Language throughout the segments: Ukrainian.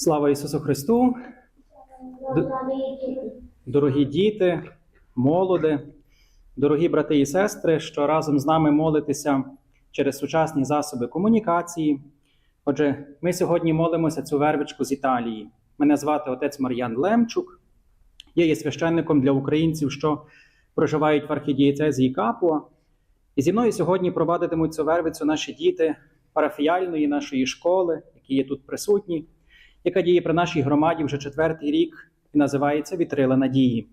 Слава Ісусу Христу! Дорогі діти, молоди, дорогі брати і сестри, що разом з нами молитеся через сучасні засоби комунікації. Отже, ми сьогодні молимося цю вервичку з Італії. Мене звати отець Мар'ян Лемчук. Я є священником для українців, що проживають в архідієцезії Капуа. І зі мною сьогодні провадитимуть цю вервицю наші діти парафіяльної нашої школи, які є тут присутні, яка діє при нашій громаді вже четвертий рік і називається Вітрила Надії.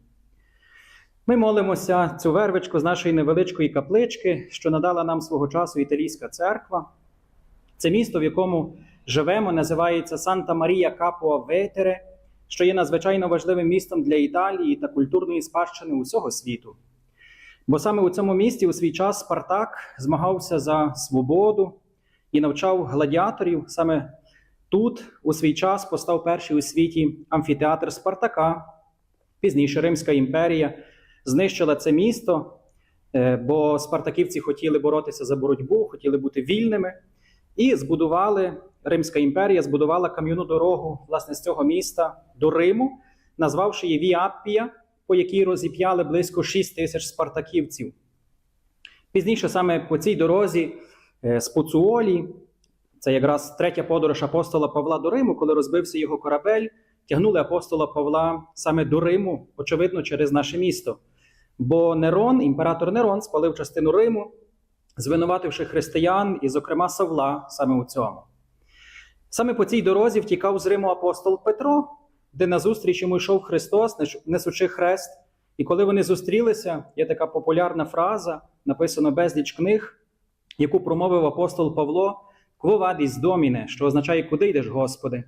Ми молимося цю вервичку з нашої невеличкої каплички, що надала нам свого часу італійська церква. Це місто, в якому живемо, називається Санта Марія Капуа Ветере, що є надзвичайно важливим містом для Італії та культурної спадщини усього світу. Бо саме у цьому місті у свій час Спартак змагався за свободу і навчав гладіаторів. Саме тут у свій час постав перший у світі амфітеатр Спартака. Пізніше Римська імперія знищила це місто, е, бо спартаківці хотіли боротися за боротьбу, хотіли бути вільними, і збудували Римська імперія збудувала кам'яну дорогу власне з цього міста до Риму, назвавши її Віаппія, по якій розіп'яли близько 6 тисяч спартаківців. Пізніше саме по цій дорозі е, з Пуцуолі, це якраз третя подорож апостола Павла до Риму, коли розбився його корабель, тягнули апостола Павла саме до Риму, очевидно, через наше місто. Бо Нерон, імператор Нерон, спалив частину Риму, звинувативши християн і, зокрема, Савла саме у цьому. Саме по цій дорозі втікав з Риму апостол Петро, де назустріч йому йшов Христос, несучи хрест. І коли вони зустрілися, є така популярна фраза, написано безліч книг, яку промовив апостол Павло «Кво доміне», що означає Куди йдеш, Господи?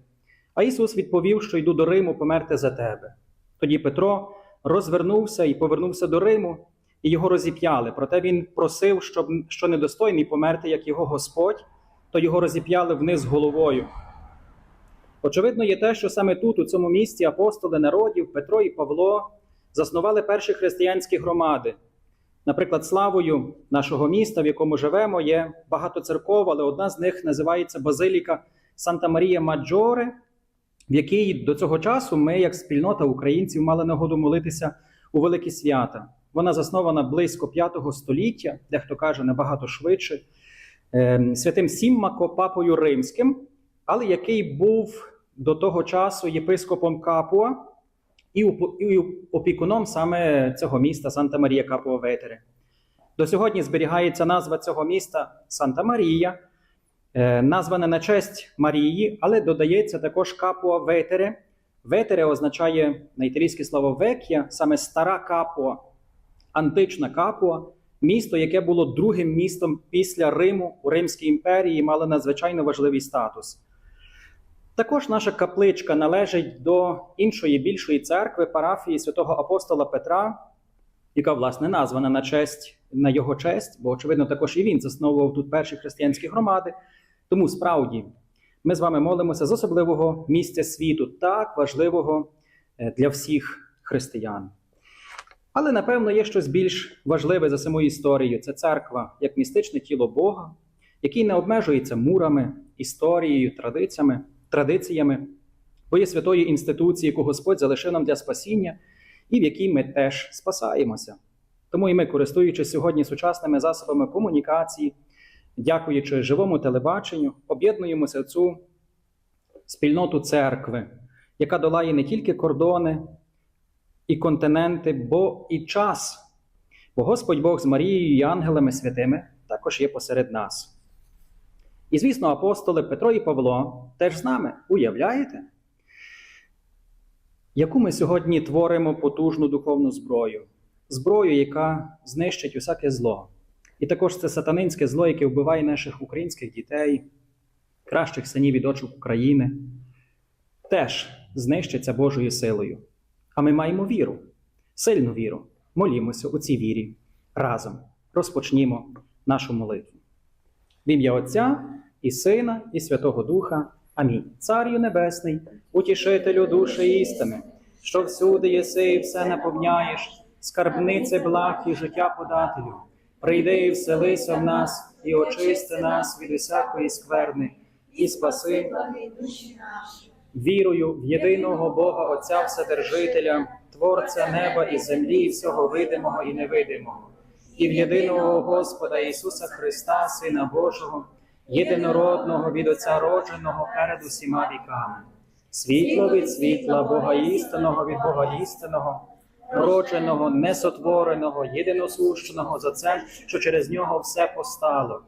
А Ісус відповів, що йду до Риму померти за тебе. Тоді Петро розвернувся і повернувся до Риму, і його розіп'яли. Проте він просив, щоб що недостойний померти, як його Господь, то його розіп'яли вниз головою. Очевидно, є те, що саме тут, у цьому місті, апостоли народів Петро і Павло заснували перші християнські громади. Наприклад, славою нашого міста, в якому живемо, є багато церков, але одна з них називається Базиліка Санта Марія Маджоре, в якій до цього часу ми, як спільнота українців, мали нагоду молитися у великі свята. Вона заснована близько 5 століття, дехто каже набагато швидше, е, святим Сіммако, папою римським, але який був до того часу єпископом Капуа і опікуном саме цього міста Санта Марія Капуа Ветере. До сьогодні зберігається назва цього міста Санта Марія, е, названа на честь Марії, але додається також Капуа Ветере. Ветере означає на італійське слово век'я, саме стара Капуа, антична Капуа, місто, яке було другим містом після Риму у Римській імперії, мало надзвичайно важливий статус. Також наша капличка належить до іншої більшої церкви парафії святого апостола Петра, яка, власне, названа на честь, на його честь, бо, очевидно, також і він засновував тут перші християнські громади. Тому справді ми з вами молимося з особливого місця світу, так важливого е, для всіх християн. Але, напевно, є щось більш важливе за самою історією це церква як містичне тіло Бога, який не обмежується мурами, історією, традиціями традиціями, бо є святої інституції, яку Господь залишив нам для спасіння, і в якій ми теж спасаємося. Тому і ми, користуючись сьогодні сучасними засобами комунікації, дякуючи живому телебаченню, об'єднуємося цю спільноту церкви, яка долає не тільки кордони і континенти, бо і час. Бо Господь Бог з Марією і ангелами святими також є посеред нас. І, звісно, апостоли Петро і Павло теж з нами. Уявляєте? Яку ми сьогодні творимо потужну духовну зброю? Зброю, яка знищить усяке зло. І також це сатанинське зло, яке вбиває наших українських дітей, кращих синів і дочок України, теж знищиться Божою силою. А ми маємо віру, сильну віру. Молімося у цій вірі. Разом розпочнімо нашу молитву. В ім'я Отця і Сина, і Святого Духа. Амінь. Царю Небесний, утішителю душі істини, що всюди єси і все наповняєш, скарбнице благ і життя подателю. Прийди і вселися в нас, і очисти нас від усякої скверни, і спаси. Вірую в єдиного Бога Отця Вседержителя, Творця неба і землі, і всього видимого і невидимого, і в єдиного Господа Ісуса Христа, Сина Божого, єдинородного від Отця родженого перед усіма віками. Світло від світла, Бога істинного від Бога істинного, родженого, несотвореного, єдиносущеного з Отцем, що через нього все постало.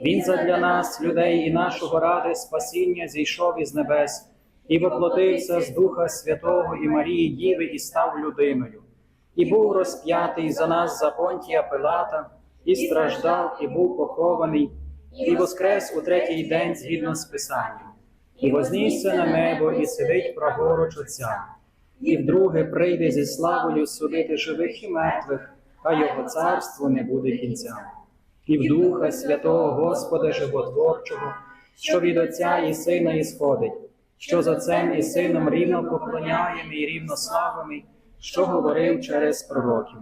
Він задля нас, людей і нашого ради, спасіння зійшов із небес і воплотився з Духа Святого і Марії Діви і став людиною, і був розп'ятий за нас за Понтія Пилата, і страждав, і був похований, і воскрес у третій день згідно з Писанням, і вознісся на небо, і сидить праворуч Отця, і вдруге прийде зі славою судити живих і мертвих, а його царству не буде кінця. І в Духа Святого Господа Животворчого, що від Отця і Сина ісходить, що з Отцем і Сином рівно поклоняємо і рівно славимо, що говорив через пророків.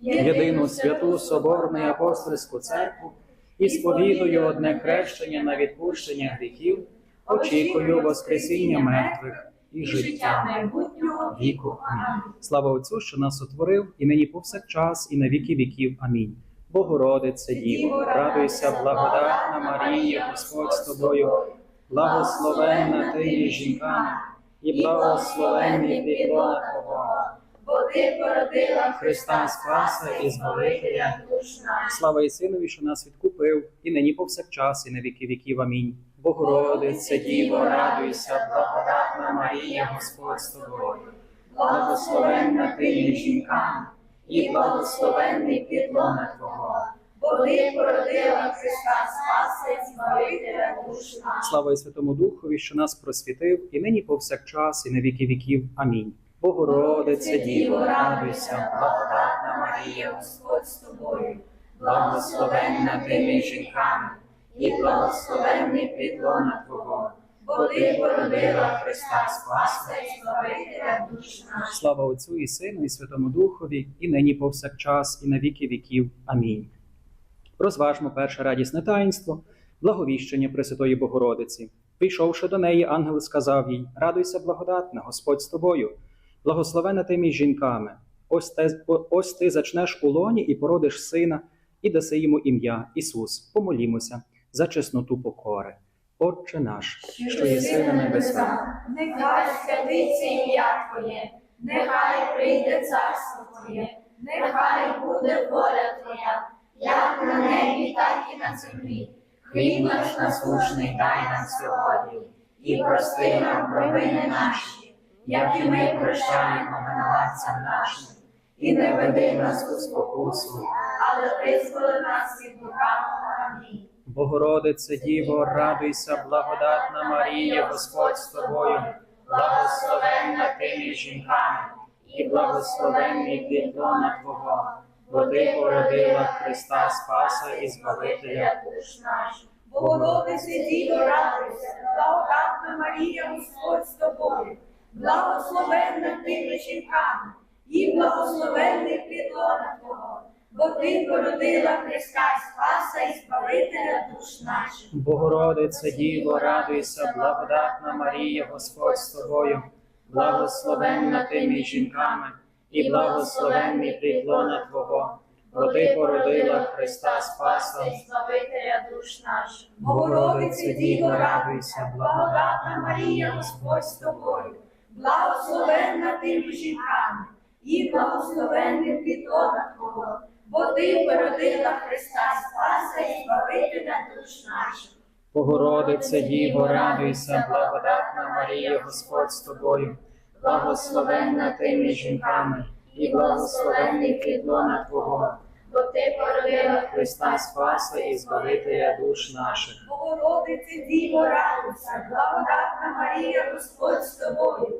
Єдину святу Соборну і апостольську церкву і сповідую одне хрещення на відпущення гріхів, очікую Воскресіння мертвих і життя майбутнього віку. Амінь. Слава Отцю, що нас утворив, і нині повсякчас, і на віки віків. Амінь. Богородице Діво, радуйся, благодатна Марія, Господь з тобою, благословенна ти між жінками, і благословенний Твого, бо ти породила Христа Спаса і Збавителя. душ наш. Слава і Синові, що нас відкупив, і нині повсякчас, і на віки віків. Амінь. Богородице Діво, радуйся, благодатна Марія, Господь з тобою, благословенна ти між жінками, і благословенний плідлона Твого. Бо ти породила Христа Спаса і Збавителя душ наш. Слава і Святому Духові, що нас просвітив, і нині повсякчас, і на віки віків. Амінь. Богородице Діво, радуйся, благодатна Марія, Господь з тобою, благословенна ти між жінками, і благословенний плідлона Твого. бо ти породила Христа Спаса і Збавителя душ. Слава Отцю і Сину, і Святому Духові, і нині повсякчас, і на віки віків. Амінь. Розважмо перше радісне таїнство, благовіщення Пресвятої Богородиці. Прийшовши до неї, ангел сказав їй: Радуйся, благодатна, Господь з тобою, благословена ти між жінками. Ось, те, ось ти зачнеш у лоні і породиш сина, і даси йому ім'я Ісус. Помолімося за чесноту покори. Отче наш, що єси на небесах. нехай святиться ім'я Твоє, нехай прийде царство Твоє, нехай буде воля Твоя, як на небі, так і на землі. Хліб наш насущний дай нам сьогодні, і прости нам провини наші, як і ми прощаємо винуватцям нашим. І не веди нас у спокусу, але визволи нас від лукавого. Амінь. Богородице Діво, радуйся, благодатна Марія, Господь з тобою, благословенна ти між жінками, і благословенний плід Твого, бо ти породила Христа Спаса і Збавителя. душ наш. Богородице Діво, радуйся, благодатна Марія, Господь з тобою, благословенна ти жінками, і благословенний плід Твого, бо ти породила Христа Спаса і Збавителя душ наших. Богородице Діво, радуйся, благодатна Марія, Господь з тобою, благословенна ти між жінками, і благословенний плід Твого, бо ти породила Христа Спаса і Збавителя душ наших. Богородице Діво, радуйся, благодатна Марія, Господь з тобою, благословенна ти між жінками, і благословенний плідона Твого, бо ти породила Христа Спаса і Збавителя душ наших. Богородице Діво, радуйся, благодатна Марія, Господь з тобою, благословенна ти між жінками, і благословенний плід Твого, Бо ти породила Христа Спаса і Збавителя душ наших. Богородице Діво, радуйся, благодатна Марія, Господь з тобою,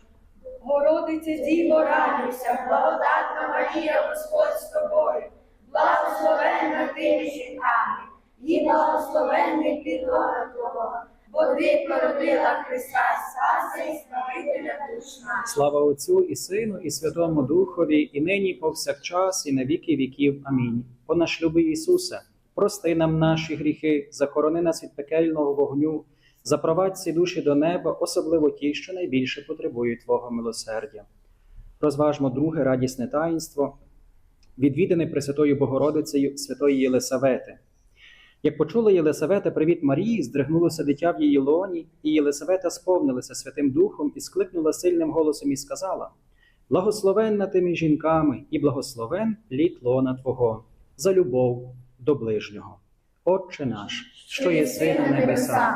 Богородице Діво, радуйся, благодатна Марія, Господь з тобою, благословенна ти між жінками, і благословенний підлона Твого, бо ти породила Христа Спаса і Збавителя душ наших. Слава Отцю і Сину, і Святому Духові, і нині повсякчас, і на віки віків. Амінь. По наш любий прости нам наші гріхи, захорони нас від пекельного вогню, запровадь ці душі до неба, особливо ті, що найбільше потребують Твого милосердя. Розважмо друге радісне таїнство, відвідане Пресвятою Богородицею Святої Єлисавети. Як почула Єлисавета привіт Марії, здригнулося дитя в її лоні, і Єлисавета сповнилася Святим Духом і скликнула сильним голосом і сказала: Благословенна ти між жінками, і благословен плід лона Твого, за любов до ближнього. Отче наш, що єси на небесах,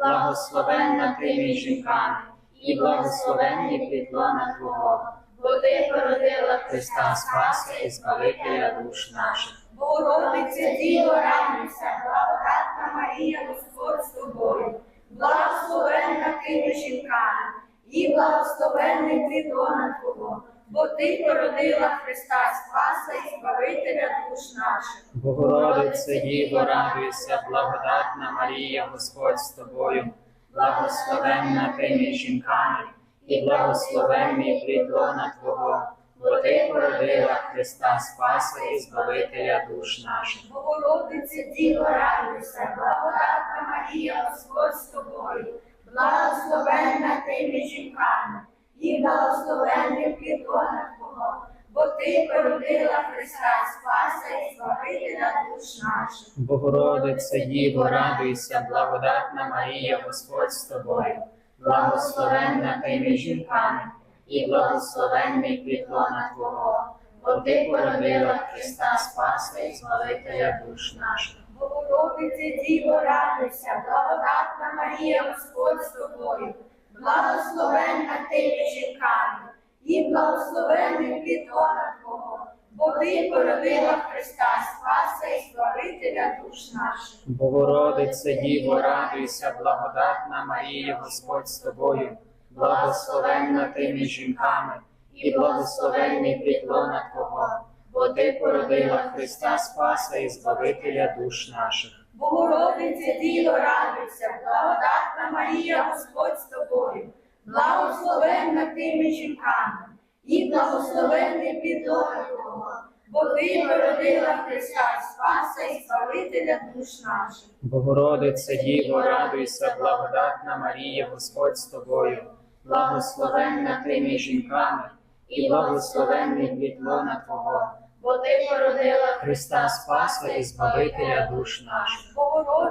благословенна ти між жінками, і благословенний плід лона Твого, Бо ти породила Христа Спаса і Збавителя душ наших. Богородице Діво, радуйся, благодатна Марія, Господь з тобою, благословенна ти між жінками, і благословенний плід лона Твого, бо ти породила Христа Спаса і Збавителя душ наших. Богородице Діво, радуйся, благодатна Марія, Господь з тобою, благословенна ти між жінками, і благословенний плід Твого, бо ти породила Христа Спаса і Збавителя душ наших. Богородице Діво, радуйся, благодатна Марія, Господь з тобою, благословенна ти між жінками, і благословенний плід лона Твого, бо ти породила Христа Спаса і Збавителя душ наших. Богородице Діво, радуйся, благодатна Марія, Господь з тобою, благословенна ти між жінками, і благословенний плід лона Твого, бо ти породила Христа Спаса і Збавителя душ наших. Богородице Діво, радуйся, благодатна Марія, Господь з тобою, благословенна ти між і благословенний плід лона Твого, бо ти породила Христа Спаса і Збавителя душ наших. Богородице Діво, радуйся, благодатна Марія, Господь з тобою, благословенна ти між жінками, і благословенний плід лона Твого, бо ти породила Христа Спаса і Збавителя душ наших. Богородице Діво, радуйся, благодатна Марія, Господь з тобою, благословенна ти між жінками, і благословенний плід лона Твого, бо ти породила Христа Спаса і Збавителя душ наших. Богородице Діво, радуйся, благодатна Марія, Господь з тобою, благословенна ти між жінками, і благословенний плід лона Твого, бо ти породила Христа Спаса і Збавителя душ наших.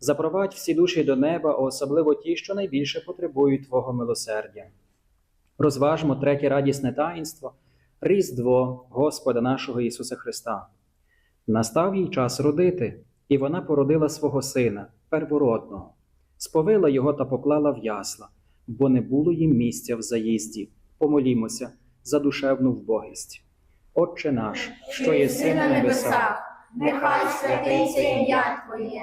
запровадь всі душі до неба, особливо ті, що найбільше потребують Твого милосердя. Розважмо третє радісне таїнство Різдво Господа нашого Ісуса Христа. Настав їй час родити, і вона породила свого сина, первородного, сповила його та поклала в ясла, бо не було їм місця в заїзді. Помолімося за душевну вбогість. Отче наш, що єси на небесах, нехай святиться ім'я Твоє,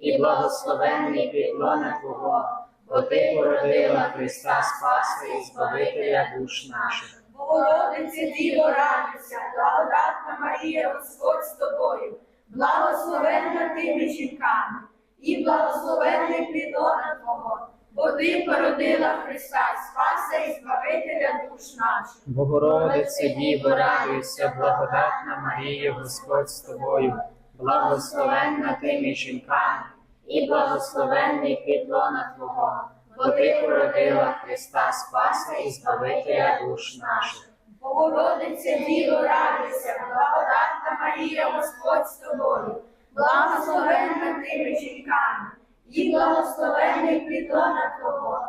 і благословенний плітлона Твого, бо ти породила Христа Спаса і Збавителя душ наших. Богородице Діво радуйся, благодатна Марія, Господь з тобою, благословенна ти між жінками, і благословенний плідона Твого, бо ти породила Христа Спаса і Збавителя душ наших. Богородице, Діво, радуйся, благодатна Марія, Господь з тобою, благословенна ти між жінками, і благословенний плітлона Твого, бо ти породила Христа Спаса і Збавителя душ наших. Богородице Діво радуйся, благодатна Марія, Господь з тобою, благословенна ти між жінками, і благословенний плідона Твого,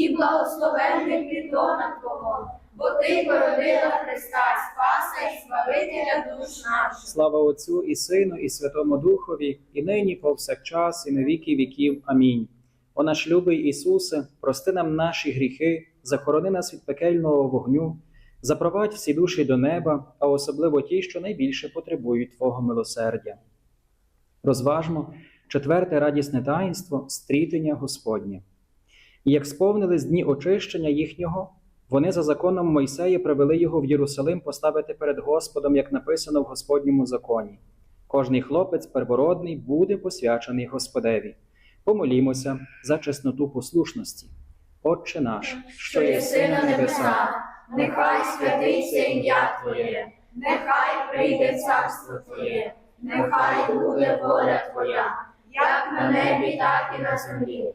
і благословенний плідона Твого, бо ти породила Христа Спаса і Збавителя душ наших. Слава Отцю і Сину, і Святому Духові, і нині повсякчас, і на віки віків. Амінь. О наш любий Ісусе, прости нам наші гріхи, захорони нас від пекельного вогню, запровадь всі душі до неба, а особливо ті, що найбільше потребують Твого милосердя. Розважмо четверте радісне таїнство стрітення Господнє. І як сповнились дні очищення їхнього, вони за законом Мойсея привели його в Єрусалим поставити перед Господом, як написано в Господньому законі. Кожний хлопець первородний буде посвячений Господеві. Помолімося за чесноту послушності. Отче наш, що єси на небесах, нехай святиться ім'я Твоє, нехай прийде царство Твоє, нехай буде воля Твоя, як на небі, так і на землі.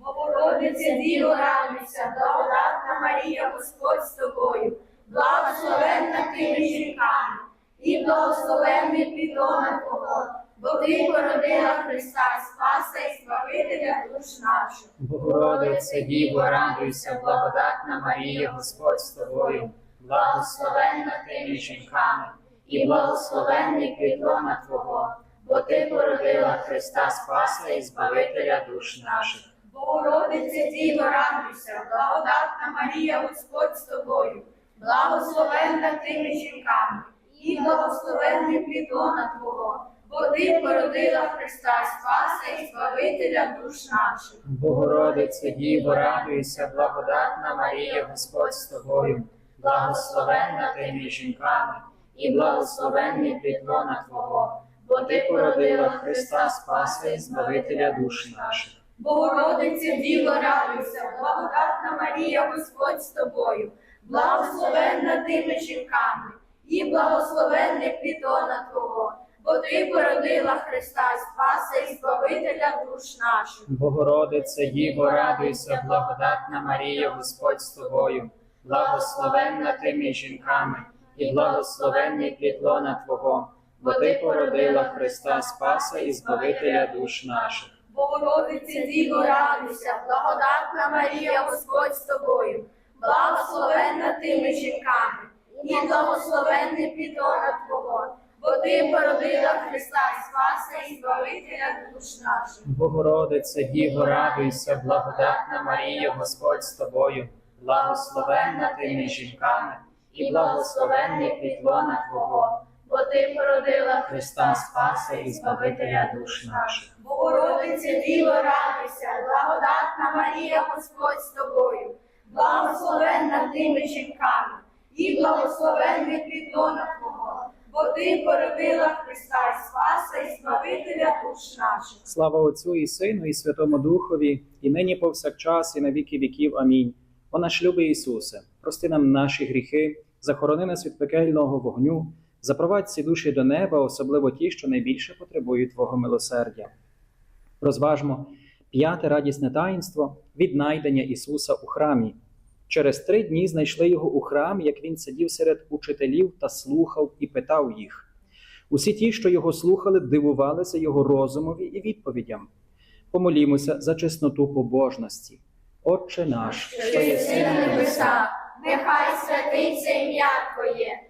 Богородице Діво радуйся, благодатна Марія, Господь з тобою, благословенна ти між жінками, і благословенний плідона Твого, бо ти породила Христа Спаса і Збавителя душ наших. Богородице, Діво, радуйся, благодатна Марія, Господь з тобою, благословенна ти жінками, і благословенний плітлона Твого, бо ти породила Христа Спаса і Збавителя душ наших. Богородице Діво радуйся, благодатна Марія, Господь з тобою, благословенна ти між жінками, і благословенний плідона Твого, бо ти породила Христа Спаса і Збавителя душ наших. Богородице Діво, радуйся, благодатна Марія, Господь з тобою, благословенна ти між жінками, і благословенний плід лона Твого, бо ти породила Христа Спаса і Збавителя душ наших. Богородице Діво, радуйся, благодатна Марія, Господь з тобою, благословенна ти між жінками, і благословенний плідона Твого, бо ти породила Христа Спаса і Збавителя душ наших. Богородице Діво, радуйся, благодатна Марія, Господь з тобою, благословенна ти між жінками, і благословенний плідона Твого, бо ти породила Христа Спаса і Збавителя душ наших. Богородице Діво, радуйся, благодатна Марія, Господь з тобою, благословенна ти між жінками, і благословенний підона Твого, бо ти породила Христа Спаса і Збавителя душ наших. Богородице Діво, радуйся, благодатна Марія, Господь з тобою, благословенна ти між жінками, і благословенний плід лона Твого, Бо ти породила Христа Спаса і Збавителя душ наших. Богородице Діво, радуйся, благодатна Марія, Господь з тобою, благословенна ти між жінками, і благословенний підлона Твого, бо ти породила Христа Спаса і Збавителя душ наших. Слава Отцю і Сину, і Святому Духові, і нині повсякчас, і на віки віків. Амінь. О наш любий Ісусе, прости нам наші гріхи, захорони нас від пекельного вогню, запровадь ці душі до неба, особливо ті, що найбільше потребують Твого милосердя. Розважмо п'яте радісне таїнство віднайдення Ісуса у храмі. Через три дні знайшли його у храмі, як він сидів серед учителів та слухав і питав їх. Усі ті, що його слухали, дивувалися його розумові і відповідям. Помолімося за чесноту побожності. Отче наш, що єси на небесах, нехай святиться ім'я Твоє,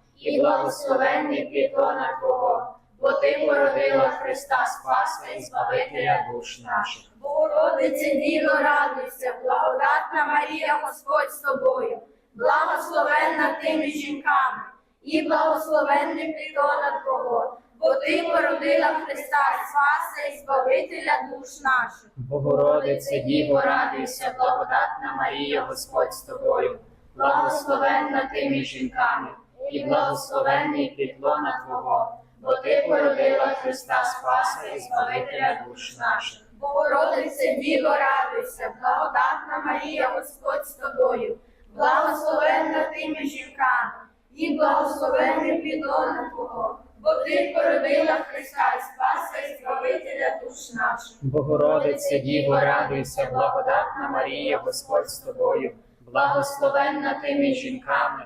і благословенний плід лона Твого, бо ти породила Христа Спаса і Збавителя душ наших. Богородице Діво, радуйся, благодатна Марія, Господь з тобою, благословенна ти між жінками, і благословенний плідона Твого, бо ти породила Христа Спаса і Збавителя душ наших. Богородице Діво, радуйся, благодатна Марія, Господь з тобою, благословенна ти між жінками, і благословенний плід лона Твого, бо ти породила Христа Спаса і Збавителя душ наших. Богородице Діво, радуйся, благодатна Марія, Господь з тобою, благословенна ти між жінками, і благословенний плідона Твого, бо ти породила Христа Спаса і Збавителя душ наших. Богородице Діво, радуйся, благодатна Марія, Господь з тобою, благословенна ти між жінками,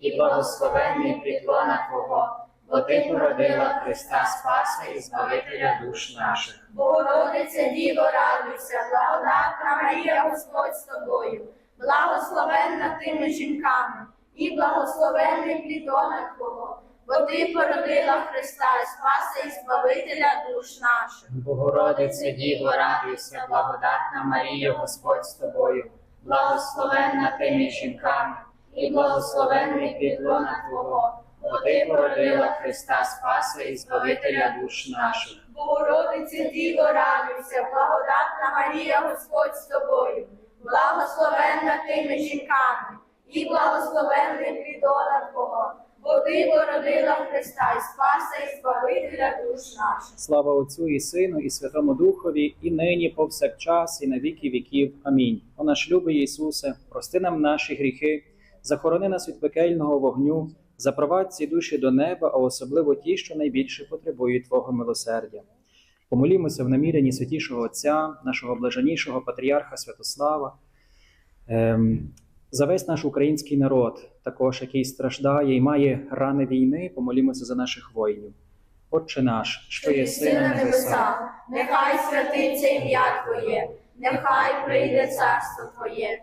і благословенний плід лона Твого, бо ти породила Христа Спаса і Збавителя душ наших. Богородице Діво, радуйся, благодатна Марія, Господь з тобою, благословенна ти між жінками, і благословенний плідона Твого, бо ти породила Христа Спаса і Збавителя душ наших. Богородице Діво, радуйся, благодатна Марія, Господь з тобою, благословенна ти між жінками, і благословенний плід лона Твого, бо ти породила Христа Спаса і Збавителя душ наших. Богородице Діво, радуйся, благодатна Марія, Господь з тобою, благословенна ти між жінками, і благословенний плідона Твого, бо ти породила Христа і Спаса і Збавителя душ наших. Слава Отцю і Сину, і Святому Духові, і нині, повсякчас, і на віки віків. Амінь. О наш любий Ісусе, прости нам наші гріхи, захорони нас від пекельного вогню, запровадь ці душі до неба, а особливо ті, що найбільше потребують Твого милосердя. Помолімося в намірянні святішого Отця, нашого блаженнішого патріарха Святослава, ем, за весь наш український народ, також який страждає і має рани війни, помолімося за наших воїнів. Отче наш, що є Син на небесах, нехай святиться ім'я Твоє, нехай прийде царство Твоє,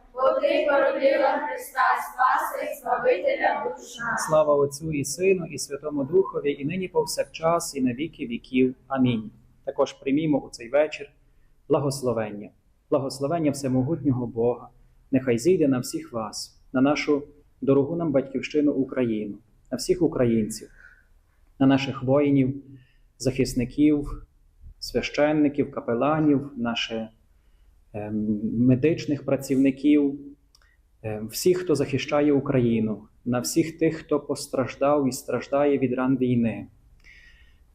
бо ти породила Христа, Спаса і Збавителя душ наших. Слава Отцю і Сину, і Святому Духові, і нині повсякчас, і на віки віків. Амінь. Також приймімо у цей вечір благословення, благословення всемогутнього Бога. Нехай зійде на всіх вас, на нашу дорогу нам батьківщину Україну, на всіх українців, на наших воїнів, захисників, священників, капеланів, наших ем, медичних працівників, Е, всіх, хто захищає Україну, на всіх тих, хто постраждав і страждає від ран війни.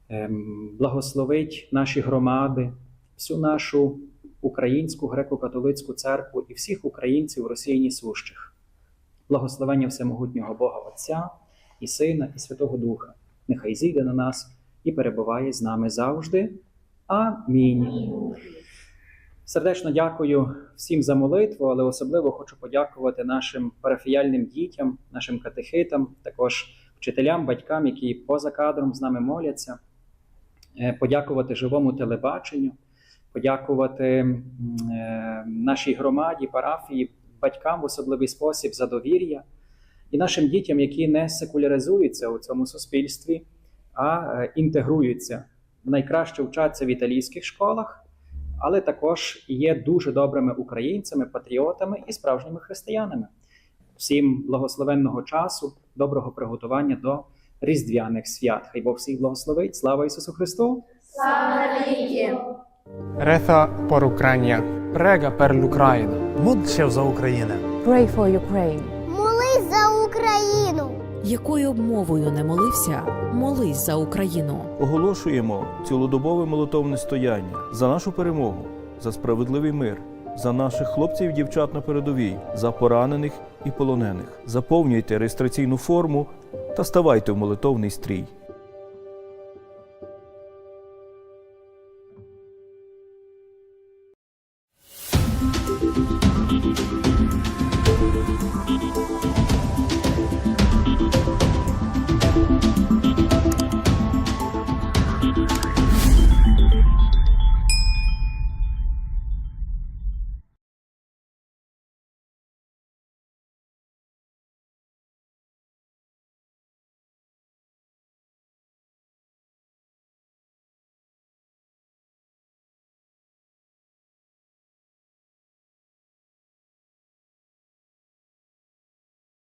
Ем, Благословить наші громади, всю нашу українську греко-католицьку церкву і всіх українців Росії сущих. Благословення всемогутнього Бога Отця і Сина, і Святого Духа. Нехай зійде на нас і перебуває з нами завжди. Амінь. Сердечно дякую всім за молитву, але особливо хочу подякувати нашим парафіяльним дітям, нашим катехитам, також вчителям, батькам, які поза кадром з нами моляться, Е, подякувати живому телебаченню, подякувати е, нашій громаді, парафії, батькам в особливий спосіб за довір'я і нашим дітям, які не секуляризуються у цьому суспільстві, а е, інтегруються, найкраще вчаться в італійських школах але також є дуже добрими українцями, патріотами і справжніми християнами. Всім благословенного часу, доброго приготування до різдвяних свят. Хай Бог всіх благословить. Слава Ісусу Христу! Слава навіки! Reza por Ucrania. Prega per l'Ucraina. Módl за Україну. Pray for Ukraine. Молись за Україну. Якою б мовою не молився, молись за Україну. Оголошуємо цілодобове молитовне стояння за нашу перемогу, за справедливий мир, за наших хлопців і дівчат на передовій, за поранених і полонених. Заповнюйте реєстраційну форму та ставайте в молитовний стрій.